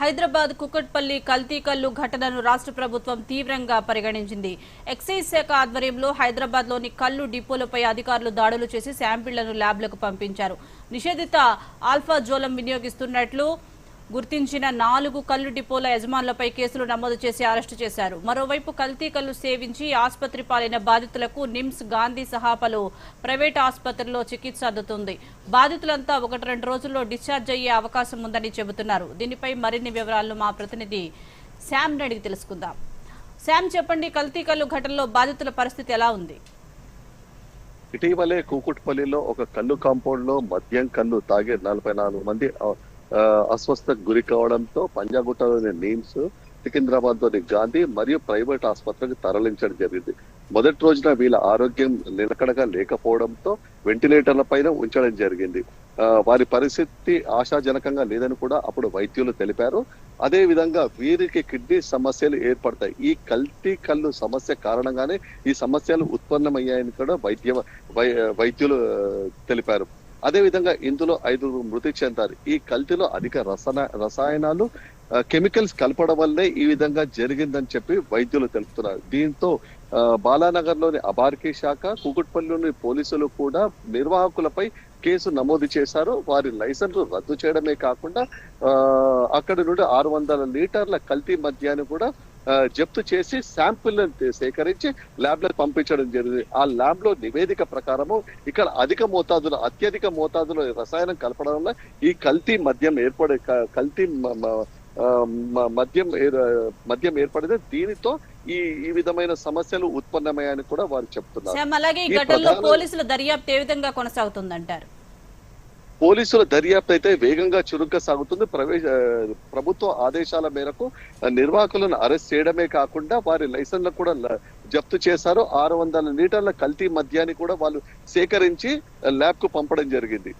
హైదరాబాద్ కుకట్పల్లి కల్తీ కల్లు ఘటనను రాష్ట్ర ప్రభుత్వం తీవ్రంగా పరిగణించింది. ఎక్సైజ్ శాఖ ఆధ్వర్యంలో హైదరాబాద్లోని కల్లు డిపోలపై అధికారులు దాడులు చేసి శాంపిళ్ళను ల్యాబ్లకు పంపించారు. నిషేధిత ఆల్ఫా జోలం వినియోగిస్తున్నట్లు గుర్తించిన నాలుగు కల్లు డిపోల యజమానులపై కేసులు నమోదు చేసి అరెస్టు చేశారు. మరోవైపు కల్తీ కల్లు సేవించి ఆసుపత్రి పాలైన బాధితులకు నిమ్స్ గాంధీ సహా పలు ప్రైవేట్ ఆసుపత్రుల్లో చికిత్స అందుతుంది. బాధితులంతా ఒకటి రెండు రోజుల్లో డిశ్చార్జ్ అయ్యే అవకాశం ఉందని చెబుతున్నారు. దీనిపై మరిన్ని వివరాలను మా ప్రతినిధి శామ్ అడిగి తెలుసుకుందాం. శామ్ చెప్పండి కల్తీ కల్లు ఘటనలో బాధితుల పరిస్థితి ఎలా ఉంది? ఇటీవలే కూకుట్పల్లిలో ఒక కళ్ళు కాంపౌండ్లో మద్యం కళ్ళు తాగే నలభై నాలుగు మంది అస్వస్థకు గురి కావడంతో పంజాగుట్టలోని నీమ్స్ సికింద్రాబాద్లోని గాంధీ మరియు ప్రైవేట్ ఆసుపత్రికి తరలించడం జరిగింది. మొదటి రోజున వీళ్ళ ఆరోగ్యం నిలకడగా లేకపోవడంతో వెంటిలేటర్ల పైన ఉంచడం జరిగింది. వారి పరిస్థితి ఆశాజనకంగా లేదని కూడా అప్పుడు వైద్యులు తెలిపారు. అదే విధంగా వీరికి కిడ్నీ సమస్యలు ఏర్పడతాయి. ఈ కల్తీ కళ్ళు సమస్య కారణంగానే ఈ సమస్యలు ఉత్పన్నమయ్యాయని కూడా వైద్య వై- వైద్యులు తెలిపారు. అదే విధంగా ఇందులో ఐదుగురు మృతి చెందారు. ఈ కల్తీలో అధిక రసన రసాయనాలు కెమికల్స్ కలపడం వల్లే ఈ విధంగా జరిగిందని చెప్పి వైద్యులు తెలుపుతున్నారు. దీంతో బాలానగర్లోని అబార్కీ శాఖ కుకుట్పల్లిలోని పోలీసులు కూడా నిర్వాహకులపై కేసు నమోదు చేశారు. వారి లైసెన్స్ రద్దు చేయడమే కాకుండా అక్కడి నుండి ఆరు వందల లీటర్ల కల్తీ మద్యాన్ని కూడా జప్తు చేసి శాంపిల్ సేకరించి ల్యాబ్లకు పంపించడం జరిగింది. ఆ ల్యాబ్లో నివేదిక ప్రకారము ఇక్కడ అధిక మోతాదులో అత్యధిక మోతాదులో రసాయనం కలపడం వల్ల ఈ కల్తీ మద్యం ఏర్పడే కల్తీ మద్యం మద్యం ఏర్పడింది దీనితో ఈ ఈ విధమైన సమస్యలు ఉత్పన్నమయ్యాయని కూడా వారు చెప్తున్నారు. అలాగే ఈ ఘటనలో పోలీసుల దర్యాప్తు ఏ విధంగా కొనసాగుతుందంటారు? పోలీసుల దర్యాప్తు అయితే వేగంగా చురుగ్గా సాగుతుంది. ప్రవేశ ప్రభుత్వ ఆదేశాల మేరకు నిర్వాహకులను అరెస్ట్ చేయడమే కాకుండా వారి లైసెన్స్ కూడా జప్తు చేశారు. ఆరు వందల లీటర్ల కల్తీ మద్యాన్ని కూడా వాళ్ళు సేకరించి ల్యాబ్కు పంపడం జరిగింది.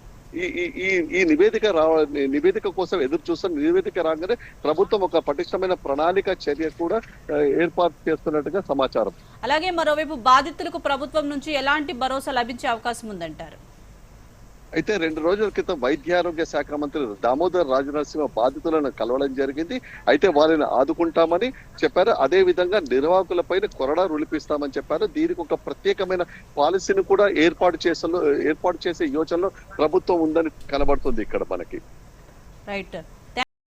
ఈ ఈ ఈ ఈ నివేదిక రావ నివేదిక కోసం ఎదురు చూస్తున్న నివేదిక రాగానే ప్రభుత్వం ఒక పటిష్టమైన ప్రణాళిక చర్య కూడా ఏర్పాటు చేస్తున్నట్టుగా సమాచారం. అలాగే మరోవైపు బాధితులకు ప్రభుత్వం నుంచి ఎలాంటి భరోసా లభించే అవకాశం ఉందంటారు? అయితే రెండు రోజుల క్రితం వైద్యారోగ్య శాఖ మంత్రి దామోదర్ రాజనరసింహ బాధితులను కలవడం జరిగింది. అయితే వారిని ఆదుకుంటామని చెప్పారు. అదే విధంగా నిర్వాహకులపైన కొరడా రులిపిస్తామని చెప్పారు. దీనికి ఒక ప్రత్యేకమైన పాలసీని కూడా ఏర్పాటు చేసే ఏర్పాటు చేసే యోచనలో ప్రభుత్వం ఉందని కనబడుతుంది ఇక్కడ మనకి. రైట్.